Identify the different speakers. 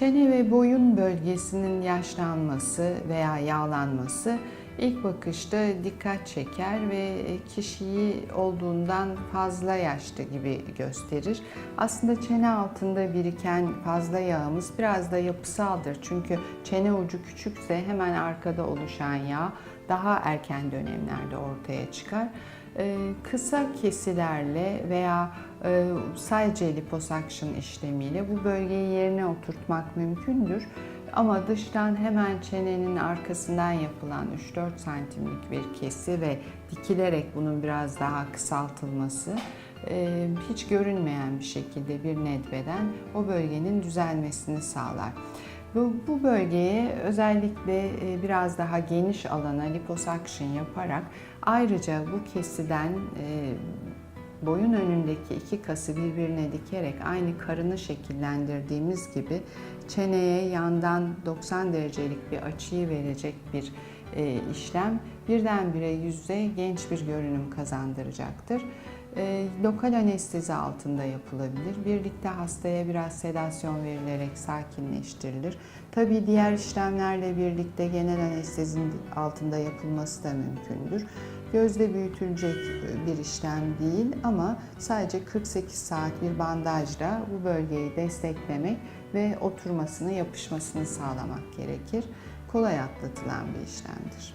Speaker 1: Çene ve boyun bölgesinin yaşlanması veya yağlanması ilk bakışta dikkat çeker ve kişiyi olduğundan fazla yaşlı gibi gösterir. Aslında çene altında biriken fazla yağımız biraz da yapısaldır. Çünkü çene ucu küçükse hemen arkada oluşan yağ daha erken dönemlerde ortaya çıkar. Ee, Kısa kesilerle veya e, sadece liposuction işlemiyle bu bölgeyi yerine oturtmak mümkündür. Ama dıştan hemen çenenin arkasından yapılan 3-4 santimlik bir kesi ve dikilerek bunun biraz daha kısaltılması e, hiç görünmeyen bir şekilde bir nedveden o bölgenin düzelmesini sağlar. Bu, bu bölgeye özellikle e, biraz daha geniş alana liposuction yaparak ayrıca bu kesiden e, boyun önündeki iki kası birbirine dikerek aynı karını şekillendirdiğimiz gibi çeneye yandan 90 derecelik bir açıyı verecek bir işlem birdenbire yüzde genç bir görünüm kazandıracaktır. E, lokal anestezi altında yapılabilir. Birlikte hastaya biraz sedasyon verilerek sakinleştirilir. Tabii diğer işlemlerle birlikte genel anestezinin altında yapılması da mümkündür. Gözde büyütülecek bir işlem değil ama sadece 48 saat bir bandajla bu bölgeyi desteklemek ve oturmasını, yapışmasını sağlamak gerekir. Kolay atlatılan bir işlemdir.